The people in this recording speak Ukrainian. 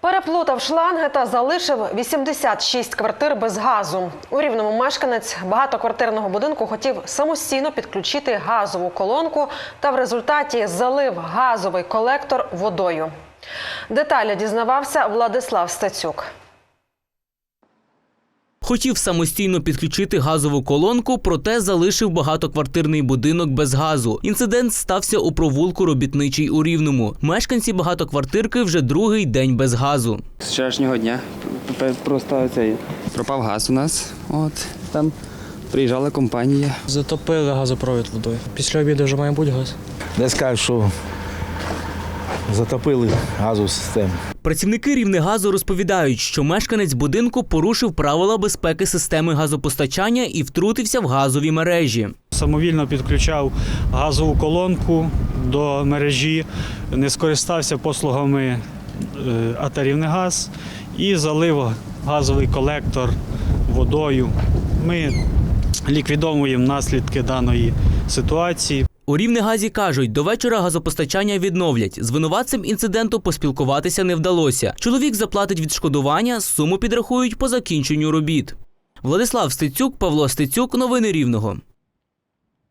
Переплутав шланги та залишив 86 квартир без газу. У рівному мешканець багатоквартирного будинку хотів самостійно підключити газову колонку та в результаті залив газовий колектор водою. Деталі дізнавався Владислав Стецюк. Хотів самостійно підключити газову колонку, проте залишив багатоквартирний будинок без газу. Інцидент стався у провулку робітничий у Рівному. Мешканці багатоквартирки вже другий день без газу. З вчорашнього дня просто цей пропав газ у нас. От там приїжджала компанія. Затопили газопровід водою. Після обіду вже має бути газ. Не скажу, що затопили газову систему. Працівники Рівнегазу розповідають, що мешканець будинку порушив правила безпеки системи газопостачання і втрутився в газові мережі. самовільно підключав газову колонку до мережі, не скористався послугами е, АТ «Рівнегаз» і залив газовий колектор водою. Ми ліквідовуємо наслідки даної ситуації. У Рівнегазі кажуть, до вечора газопостачання відновлять. З винуватцем інциденту поспілкуватися не вдалося. Чоловік заплатить відшкодування, суму підрахують по закінченню робіт. Владислав Стецюк, Павло Стецюк, новини Рівного.